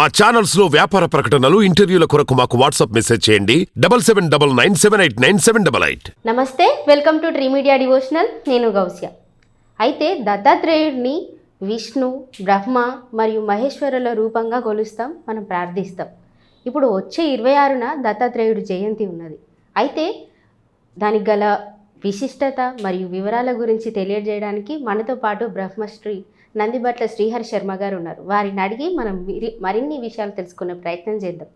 మా ఛానల్స్లో వ్యాపార ప్రకటనలు ఇంటర్వ్యూల కొరకు మాకు వాట్సాప్ మెసేజ్ చేయండి. Double seven double nine seven eight nine seven double eight. నమస్తే welcome to dree media devotional. నేను గౌస్య. అయితే దత్తాత్రేయుడిని విష్ణు బ్రహ్మ మరియు మహేశ్వరుల రూపంగా కొలుస్తాం మనం ప్రార్థిస్తాం. ఇప్పుడు వచ్చే ఇరవై ఆరున దత్తాత్రేయుడు జయంతి ఉన్నది. అయితే దానికి గల విశిష్టత మరియు వివరాల గురించి తెలియజేయడానికి మనతో పాటు బ్రహ్మశ్రీ నందిబట్ల శ్రీహరి శర్మ గారు ఉన్నారు. వారిని అడిగి మనం మరిన్ని విషయాలు తెలుసుకునే ప్రయత్నం చేద్దాం.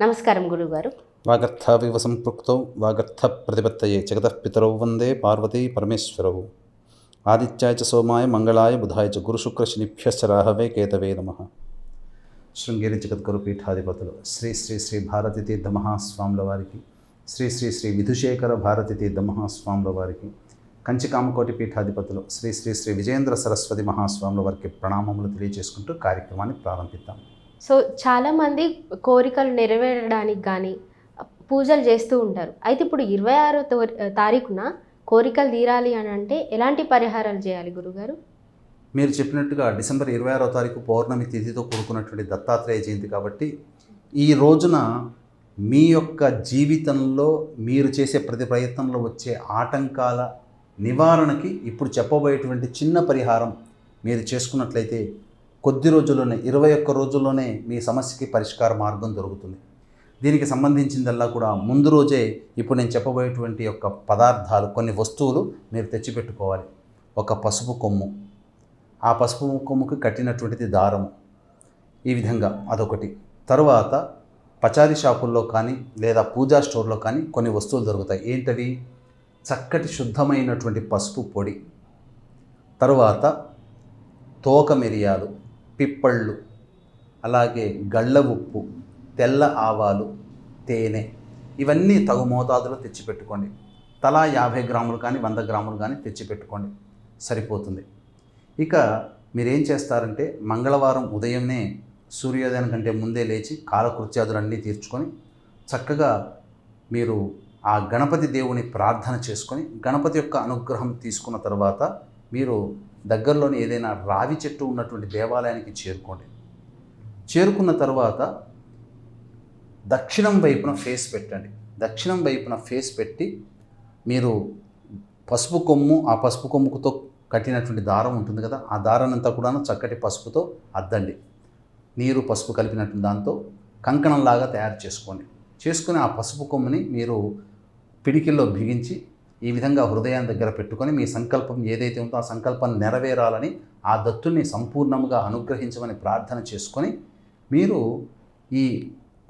నమస్కారం గురువుగారు. వాగర్థావివ సంపృక్తౌ వాగర్థ ప్రతిపత్తయే జగతః పితరౌ వందే పార్వతీ పరమేశ్వరౌ. ఆదిత్యాయ చ సోమాయ మంగళాయ బుధాయ చ గురుశుక్రశనిభ్యశ్చ రాహవే కేతవే నమ. శృంగేరి జగద్గురు పీఠాధిపతులు శ్రీ శ్రీ శ్రీ భారతి తీర్థ మహాస్వాముల వారికి శ్రీ శ్రీ శ్రీ విధుశేఖర భారతి తీర్థ మహాస్వాముల వారికి కంచి కామకోటి పీఠాధిపతులు శ్రీ శ్రీ శ్రీ విజయేంద్ర సరస్వతి మహాస్వాముల వారికి ప్రణామములు తెలియజేసుకుంటూ కార్యక్రమాన్ని ప్రారంభిద్దాం. సో చాలామంది కోరికలు నెరవేరడానికి కానీ పూజలు చేస్తూ ఉంటారు. అయితే ఇప్పుడు ఇరవై ఆరో తారీఖున కోరికలు తీరాలి అని అంటే ఎలాంటి పరిహారాలు చేయాలి గురుగారు? మీరు చెప్పినట్టుగా డిసెంబర్ ఇరవై ఆరో తారీఖు పౌర్ణమి తిథితో కూడుకున్నటువంటి దత్తాత్రేయ జయంతి కాబట్టి ఈ రోజున మీ యొక్క జీవితంలో మీరు చేసే ప్రతి ప్రయత్నంలో వచ్చే ఆటంకాల నివారణకి ఇప్పుడు చెప్పబోయేటువంటి చిన్న పరిహారం మీరు చేసుకున్నట్లయితే కొద్ది రోజుల్లోనే ఇరవై ఒక్క రోజుల్లోనే మీ సమస్యకి పరిష్కార మార్గం దొరుకుతుంది. దీనికి సంబంధించిందల్లా కూడా ముందు రోజే ఇప్పుడు నేను చెప్పబోయేటువంటి యొక్క పదార్థాలు కొన్ని వస్తువులు మీరు తెచ్చిపెట్టుకోవాలి. ఒక పసుపు కొమ్ము. ఆ పసుపు కొమ్ముకి కట్టినటువంటిది దారము ఈ విధంగా అదొకటి. తరువాత పచారీ షాపుల్లో కానీ లేదా పూజా స్టోర్లో కానీ కొన్ని వస్తువులు దొరుకుతాయి. ఏంటవి? చక్కటి శుద్ధమైనటువంటి పసుపు పొడి తరువాత తోక మిరియాలు పిప్పళ్ళు అలాగే గళ్ళ ఉప్పు తెల్ల ఆవాలు తేనె ఇవన్నీ తగు మోతాదులో తెచ్చిపెట్టుకోండి. తలా యాభై గ్రాములు కానీ వంద గ్రాములు కానీ తెచ్చిపెట్టుకోండి. సరిపోతుంది. ఇక మీరేం చేస్తారంటే మంగళవారం ఉదయంనే సూర్యోదయం కంటే ముందే లేచి కాలకృత్యాదులన్నీ తీర్చుకొని చక్కగా మీరు ఆ గణపతి దేవుని ప్రార్థన చేసుకొని గణపతి యొక్క అనుగ్రహం తీసుకున్న తర్వాత మీరు దగ్గరలోని ఏదైనా రావి చెట్టు ఉన్నటువంటి దేవాలయానికి చేరుకోండి. చేరుకున్న తర్వాత దక్షిణం వైపున ఫేస్ పెట్టండి. దక్షిణం వైపున ఫేస్ పెట్టి మీరు పసుపు కొమ్ము ఆ పసుపు కొమ్ముతో కట్టినటువంటి దారం ఉంటుంది కదా ఆ దారానంతా కూడా చక్కటి పసుపుతో అద్దండి. నీరు పసుపు కలిపినటువంటి దాంతో కంకణంలాగా తయారు చేసుకోండి. చేసుకుని ఆ పసుపు కొమ్ముని మీరు పిడికిల్లో బిగించి ఈ విధంగా హృదయాన్ని దగ్గర పెట్టుకొని మీ సంకల్పం ఏదైతే ఉందో ఆ సంకల్పం నెరవేరాలని ఆ దత్తుని సంపూర్ణంగా అనుగ్రహించమని ప్రార్థన చేసుకొని మీరు ఈ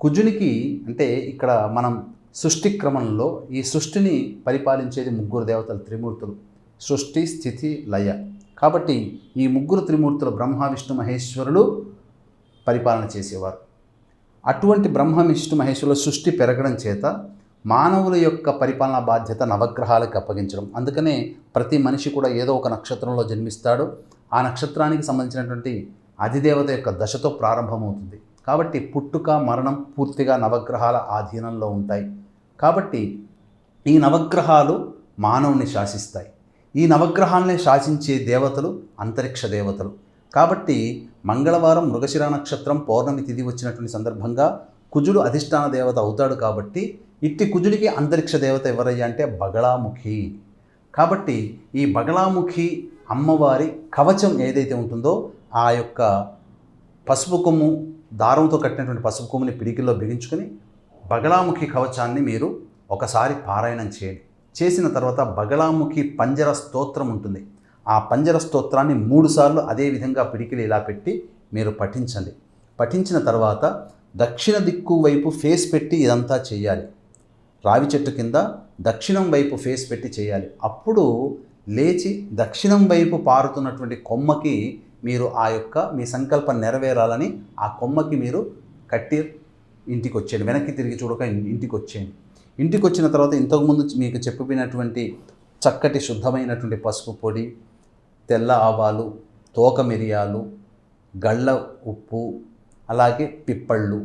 కుజునికి అంటే ఇక్కడ మనం సృష్టి క్రమంలో ఈ సృష్టిని పరిపాలించేది ముగ్గురు దేవతలు త్రిమూర్తులు. సృష్టి స్థితి లయ. కాబట్టి ఈ ముగ్గురు త్రిమూర్తులు బ్రహ్మ విష్ణు మహేశ్వరులు పరిపాలన చేసేవారు. అటువంటి బ్రహ్మ విష్ణు మహేశ్వరుల సృష్టి పెరగడం చేత మానవుల యొక్క పరిపాలనా బాధ్యత నవగ్రహాలకు అప్పగించడం. అందుకనే ప్రతి మనిషి కూడా ఏదో ఒక నక్షత్రంలో జన్మిస్తాడు. ఆ నక్షత్రానికి సంబంధించినటువంటి అధిదేవత యొక్క దశతో ప్రారంభమవుతుంది. కాబట్టి పుట్టుక మరణం పూర్తిగా నవగ్రహాల ఆధీనంలో ఉంటాయి. కాబట్టి ఈ నవగ్రహాలు మానవుని శాసిస్తాయి. ఈ నవగ్రహాలనే శాసించే దేవతలు అంతరిక్ష దేవతలు. కాబట్టి మంగళవారం మృగశిర నక్షత్రం పౌర్ణమి తిథి వచ్చినటువంటి సందర్భంగా కుజుడు అధిష్టాన దేవత అవుతాడు కాబట్టి ఇట్టి కుజుడికి అంతరిక్ష దేవత ఎవరయ్యా అంటే బగళాముఖి. కాబట్టి ఈ బగళాముఖి అమ్మవారి కవచం ఏదైతే ఉంటుందో ఆ యొక్క పసుపు కొమ్ము దారంతో కట్టినటువంటి పసుపు కొమ్ముని పిడికిల్లో బిగించుకొని బగళాముఖి కవచాన్ని మీరు ఒకసారి పారాయణం చేయండి. చేసిన తర్వాత బగళాముఖి పంజర స్తోత్రం ఉంటుంది. ఆ పంజర స్తోత్రాన్ని మూడుసార్లు అదే విధంగా పిడికిలు ఇలా పెట్టి మీరు పఠించండి. పఠించిన తర్వాత దక్షిణ దిక్కు వైపు ఫేస్ పెట్టి ఇదంతా చేయాలి. రావి చెట్టు కింద దక్షిణం వైపు ఫేస్ పెట్టి చేయాలి. అప్పుడు లేచి దక్షిణం వైపు పారుతున్నటువంటి కొమ్మకి మీరు ఆ యొక్క మీ సంకల్పం నెరవేరాలని ఆ కొమ్మకి మీరు కట్టి ఇంటికి వచ్చేయండి వెనక్కి తిరిగి చూడక ఇంటికి వచ్చేయండి ఇంటికి వచ్చిన తర్వాత ఇంతకుముందు మీకు చెప్పినటువంటి చక్కటి శుద్ధమైనటువంటి పసుపు పొడి తెల్ల ఆవాలు తోక మిరియాలు గళ్ళ ఉప్పు అలాగే పిప్పళ్ళు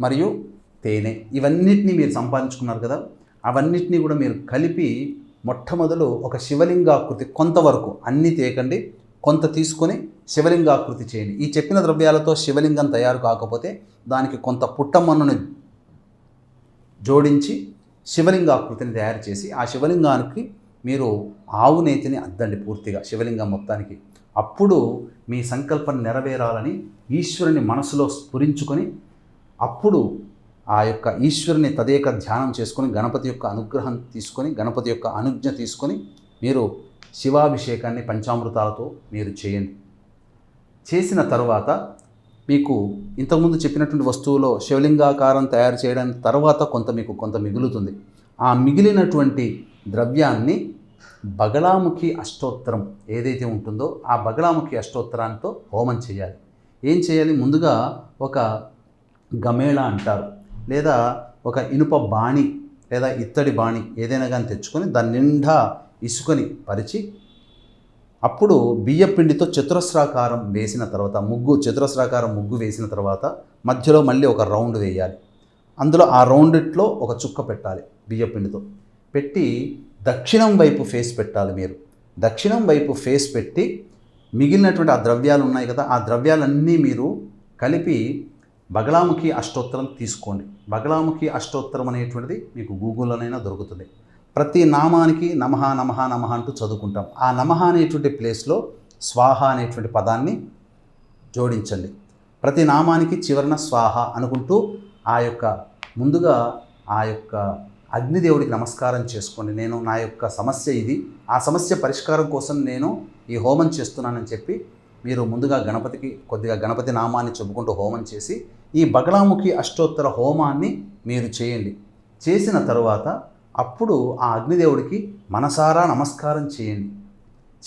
మరియు తేనె. ఇవన్నిటిని మీరు సంపాదించుకున్నారు కదా అవన్నిటినీ కూడా మీరు కలిపి మొట్టమొదలు ఒక శివలింగాకృతి కొంతవరకు అన్నీ తేకండి కొంత తీసుకొని శివలింగాకృతి చేయండి. ఈ చెప్పిన ద్రవ్యాలతో శివలింగం తయారు కాకపోతే దానికి కొంత పుట్టమన్నుని జోడించి శివలింగాకృతిని తయారు చేసి ఆ శివలింగానికి మీరు ఆవు నేతిని అద్దండి పూర్తిగా శివలింగం మొత్తానికి. అప్పుడు మీ సంకల్పం నెరవేరాలని ఈశ్వరుని మనసులో స్ఫురించుకొని అప్పుడు ఆ యొక్క ఈశ్వరుని తదేక ధ్యానం చేసుకొని గణపతి యొక్క అనుగ్రహం తీసుకొని గణపతి యొక్క అనుజ్ఞ తీసుకొని మీరు శివాభిషేకాన్ని పంచామృతాలతో మీరు చేయండి. చేసిన తరువాత మీకు ఇంతకుముందు చెప్పినటువంటి వస్తువులో శివలింగాకారం తయారు చేయడానికి తర్వాత కొంత మీకు కొంత మిగులుతుంది. ఆ మిగిలినటువంటి ద్రవ్యాన్ని బగలాముఖి అష్టోత్తరం ఏదైతే ఉంటుందో ఆ బగలాముఖి అష్టోత్తరాంతో హోమం చేయాలి. ఏం చేయాలి? ముందుగా ఒక గమేళ అంటారు. లేదా ఒక ఇనుప బాణి లేదా ఇత్తడి బాణి ఏదైనా కానీ తెచ్చుకొని దాని నిండా ఇసుకొని పరిచి అప్పుడు బియ్యపిండితో చతురస్రాకారం వేసిన తర్వాత ముగ్గు చతురస్రాకారం ముగ్గు వేసిన తర్వాత మధ్యలో మళ్ళీ ఒక రౌండ్ వేయాలి. అందులో ఆ రౌండ్లో ఒక చుక్క పెట్టాలి బియ్యపిండితో. పెట్టి దక్షిణం వైపు ఫేస్ పెట్టాలి మీరు. దక్షిణం వైపు ఫేస్ పెట్టి మిగిలినటువంటి ఆ ద్రవ్యాలు ఉన్నాయి కదా ఆ ద్రవ్యాలన్నీ మీరు కలిపి బగలాముఖి అష్టోత్తరం తీసుకోండి. బగలాముఖి అష్టోత్తరం అనేటువంటిది మీకు గూగుల్లోనైనా దొరుకుతుంది. ప్రతి నామానికి నమః నమహ నమహ అంటూ చదువుకుంటాం. ఆ నమః అనేటువంటి ప్లేస్లో స్వాహ అనేటువంటి పదాన్ని జోడించండి. ప్రతి నామానికి చివరన స్వాహ అనుకుంటూ ఆ యొక్క ముందుగా ఆ యొక్క అగ్నిదేవుడికి నమస్కారం చేసుకోండి. నేను నా యొక్క సమస్య ఇది. ఆ సమస్య పరిష్కారం కోసం నేను ఈ హోమం చేస్తున్నానని చెప్పి మీరు ముందుగా గణపతికి కొద్దిగా గణపతి నామాన్ని చెప్పుకుంటూ హోమం చేసి ఈ బగలాముఖి అష్టోత్తర హోమాన్ని మీరు చేయండి. చేసిన తరువాత అప్పుడు ఆ అగ్నిదేవుడికి మనసారా నమస్కారం చేయండి.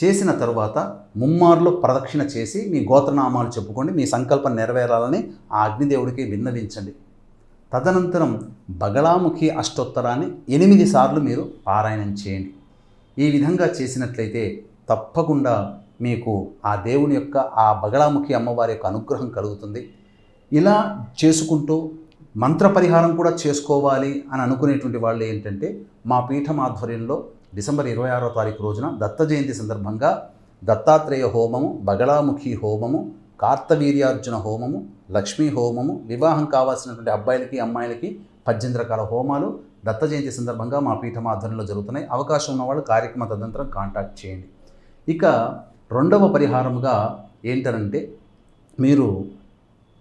చేసిన తరువాత ముమ్మార్లు ప్రదక్షిణ చేసి మీ గోత్రనామాలు చెప్పుకోండి మీ సంకల్పం నెరవేరాలని ఆ అగ్నిదేవుడికి విన్నవించండి. తదనంతరం బగలాముఖి అష్టోత్తరాన్ని ఎనిమిది సార్లు మీరు పారాయణం చేయండి. ఈ విధంగా చేసినట్లయితే తప్పకుండా మీకు ఆ దేవుని యొక్క ఆ బగలాముఖి అమ్మవారి యొక్క అనుగ్రహం కలుగుతుంది. ఇలా చేసుకుంటూ మంత్ర పరిహారం కూడా చేసుకోవాలి అని అనుకునేటువంటి వాళ్ళు ఏంటంటే మా పీఠం ఆధ్వర్యంలో డిసెంబర్ ఇరవై ఆరో తారీఖు రోజున దత్త జయంతి సందర్భంగా దత్తాత్రేయ హోమము బగలాముఖి హోమము కార్తవీర్యార్జున హోమము లక్ష్మీ హోమము వివాహం కావాల్సినటువంటి అబ్బాయిలకి అమ్మాయిలకి పద్దెనిమిది రకాల హోమాలు దత్త జయంతి సందర్భంగా మా పీఠం ఆధ్వర్యంలో జరుగుతున్నాయి. అవకాశం ఉన్నవాళ్ళు కార్యక్రమ తదనంతరం కాంటాక్ట్ చేయండి. ఇక రెండవ పరిహారముగా ఏంటనంటే మీరు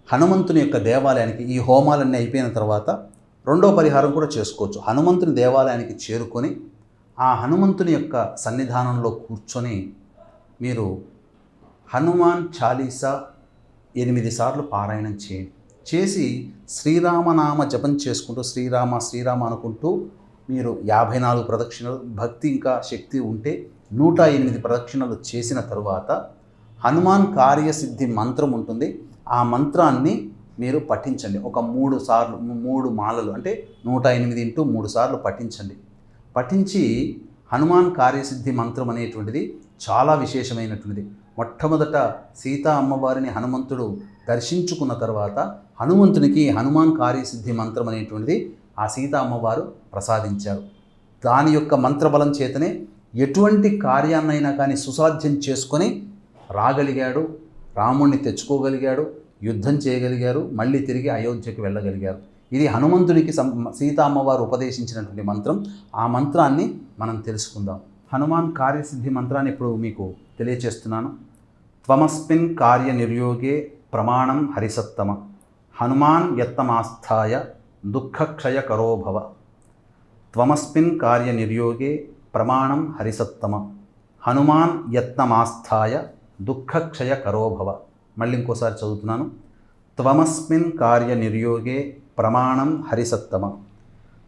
హనుమంతుని యొక్క దేవాలయానికి ఈ హోమాలన్నీ అయిపోయిన తర్వాత రెండో పరిహారం కూడా చేసుకోవచ్చు. హనుమంతుని దేవాలయానికి చేరుకొని ఆ హనుమంతుని యొక్క సన్నిధానంలో కూర్చొని మీరు హనుమాన్ చాలీసా ఎనిమిది సార్లు పారాయణం చేయండి. చేసి శ్రీరామనామ జపం చేసుకుంటూ శ్రీరామ శ్రీరామ అనుకుంటూ మీరు యాభై నాలుగు ప్రదక్షిణలు భక్తి ఇంకా శక్తి ఉంటే నూట ఎనిమిది ప్రదక్షిణలు చేసిన తరువాత హనుమాన్ కార్యసిద్ధి మంత్రం ఉంటుంది. ఆ మంత్రాన్ని మీరు పఠించండి. ఒక మూడు సార్లు మూడు మాలలు అంటే నూట ఎనిమిది ఇంటూ మూడు సార్లు పఠించండి. పఠించి హనుమాన్ కార్యసిద్ధి మంత్రం అనేటువంటిది చాలా విశేషమైనటువంటిది. మొట్టమొదట సీతా అమ్మవారిని హనుమంతుడు దర్శించుకున్న తర్వాత హనుమంతునికి హనుమాన్ కార్యసిద్ధి మంత్రం అనేటువంటిది ఆ సీతా అమ్మవారు ప్రసాదించారు. దాని యొక్క మంత్రబలం చేతనే ఎటువంటి కార్యాన్నైనా కానీ సుసాధ్యం చేసుకొని రాగలిగాడు రాముణ్ణి తెచ్చుకోగలిగాడు యుద్ధం చేయగలిగారు మళ్ళీ తిరిగి అయోధ్యకు వెళ్ళగలిగారు. ఇది హనుమంతుడికి సం సీతామ్మవారు ఉపదేశించినటువంటి మంత్రం. ఆ మంత్రాన్ని మనం తెలుసుకుందాం. హనుమాన్ కార్యసిద్ధి మంత్రాన్ని ఇప్పుడు మీకు తెలియచేస్తున్నాను. త్వమస్మిన్ కార్య నిర్యోగే ప్రమాణం హరిసత్తమ. హనుమాన్ యత్తమాస్థాయ దుఃఖక్షయ కరోభవ త్వమస్మిన్ కార్య నిర్యోగే ప్రమాణం హరిసత్తమ. హనుమాన్ యత్నమాస్థాయ దుఃఖక్షయ కరోభవ మళ్ళీ ఇంకోసారి చదువుతున్నాను. త్వమస్మిన్ కార్య నిర్యోగే ప్రమాణం హరిసత్తమ.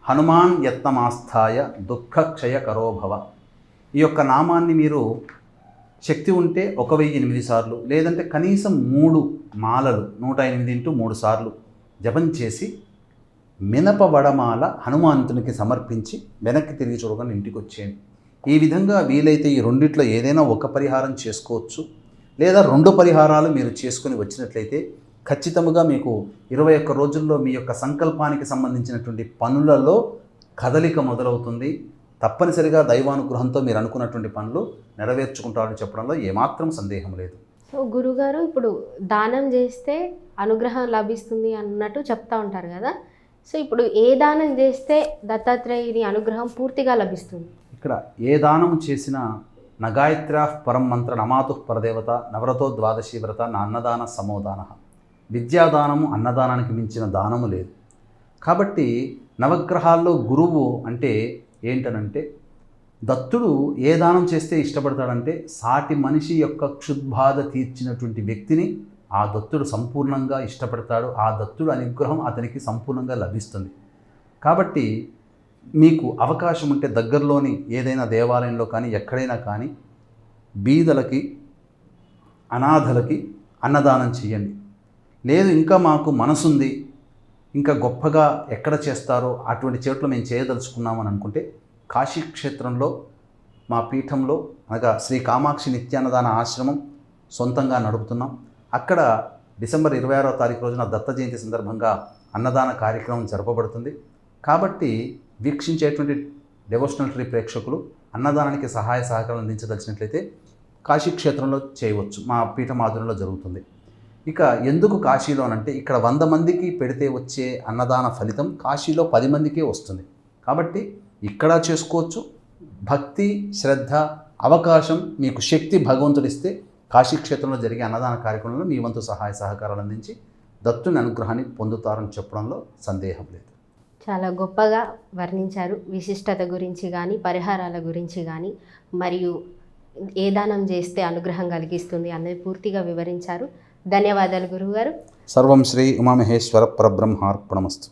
హనుమాన్ యత్నమాస్థాయ దుఃఖక్షయ కరోభవ ఈ యొక్క నామాన్ని మీరు శక్తి ఉంటే ఒక వెయ్యి ఎనిమిది సార్లు లేదంటే కనీసం మూడు మాలలు నూట ఎనిమిది ఇంటూ మూడు సార్లు జపం చేసి మినప వడమాల హనుమంతునికి సమర్పించి వెనక్కి తిరిగి చూడగానే ఇంటికి వచ్చేయండి. ఈ విధంగా వీలైతే ఈ రెండిట్లో ఏదైనా ఒక పరిహారం చేసుకోవచ్చు లేదా రెండు పరిహారాలు మీరు చేసుకొని వచ్చినట్లయితే ఖచ్చితంగా మీకు ఇరవై ఒక్క రోజుల్లో మీ యొక్క సంకల్పానికి సంబంధించినటువంటి పనులలో కదలిక మొదలవుతుంది. తప్పనిసరిగా దైవానుగ్రహంతో మీరు అనుకున్నటువంటి పనులు నెరవేర్చుకుంటారని చెప్పడంలో ఏమాత్రం సందేహం లేదు. సో గురుగారు ఇప్పుడు దానం చేస్తే అనుగ్రహం లభిస్తుంది అన్నట్టు చెప్తా ఉంటారు కదా. సో ఇప్పుడు ఏ దానం చేస్తే దత్తాత్రేయుని అనుగ్రహం పూర్తిగా లభిస్తుంది? ఇక్కడ ఏ దానం చేసినా నగాయత్ర్యా పరం మంత్ర నమాతు పరదేవత నవరతో ద్వాదశి వ్రత నా అన్నదాన సమోదాన. విద్యాదానము అన్నదానానికి మించిన దానము లేదు. కాబట్టి నవగ్రహాల్లో గురువు అంటే ఏంటనంటే దత్తుడు ఏ దానం చేస్తే ఇష్టపడతాడంటే సాటి మనిషి యొక్క క్షుద్బాధ తీర్చినటువంటి వ్యక్తిని ఆ దత్తుడు సంపూర్ణంగా ఇష్టపడతాడు. ఆ దత్తుడు అనుగ్రహం అతనికి సంపూర్ణంగా లభిస్తుంది. కాబట్టి మీకు అవకాశం ఉంటే దగ్గరలోని ఏదైనా దేవాలయంలో కానీ ఎక్కడైనా కానీ బీదలకి అనాథలకి అన్నదానం చేయండి. లేదు ఇంకా మాకు మనసుంది ఇంకా గొప్పగా ఎక్కడ చేస్తారో అటువంటి చోట్ల మేము చేయదలుచుకున్నామని అనుకుంటే కాశీ క్షేత్రంలో మా పీఠంలో అనగా శ్రీ కామాక్షి నిత్యాన్నదాన ఆశ్రమం సొంతంగా నడుపుతున్నాం. అక్కడ డిసెంబర్ ఇరవై ఆరో తారీఖు రోజున దత్త జయంతి సందర్భంగా అన్నదాన కార్యక్రమం జరపబడుతుంది. కాబట్టి వీక్షించేటువంటి డెవోషనల్ ట్రీ ప్రేక్షకులు అన్నదానానికి సహాయ సహకారం అందించదలిచినట్లయితే కాశీ క్షేత్రంలో చేయవచ్చు. మా పీఠమాధురంలో జరుగుతుంది. ఇక ఎందుకు కాశీలోనంటే ఇక్కడ వంద మందికి పెడితే వచ్చే అన్నదాన ఫలితం కాశీలో పది మందికే వస్తుంది. కాబట్టి ఇక్కడ చేసుకోవచ్చు. భక్తి శ్రద్ధ అవకాశం మీకు శక్తి భగవంతుడిస్తే కాశీ క్షేత్రంలో జరిగే అన్నదాన కార్యక్రమంలో మీ వంతు సహాయ సహకారాలు అందించి దత్తుని అనుగ్రహాన్ని పొందుతారని చెప్పడంలో సందేహం లేదు. చాలా గొప్పగా వర్ణించారు. విశిష్టత గురించి కానీ పరిహారాల గురించి కానీ మరియు ఏ దానం చేస్తే అనుగ్రహం కలిగిస్తుంది అన్నది పూర్తిగా వివరించారు. ధన్యవాదాలు గురువుగారు. సర్వం శ్రీ ఉమామహేశ్వర పరబ్రహ్మార్పణమస్తు.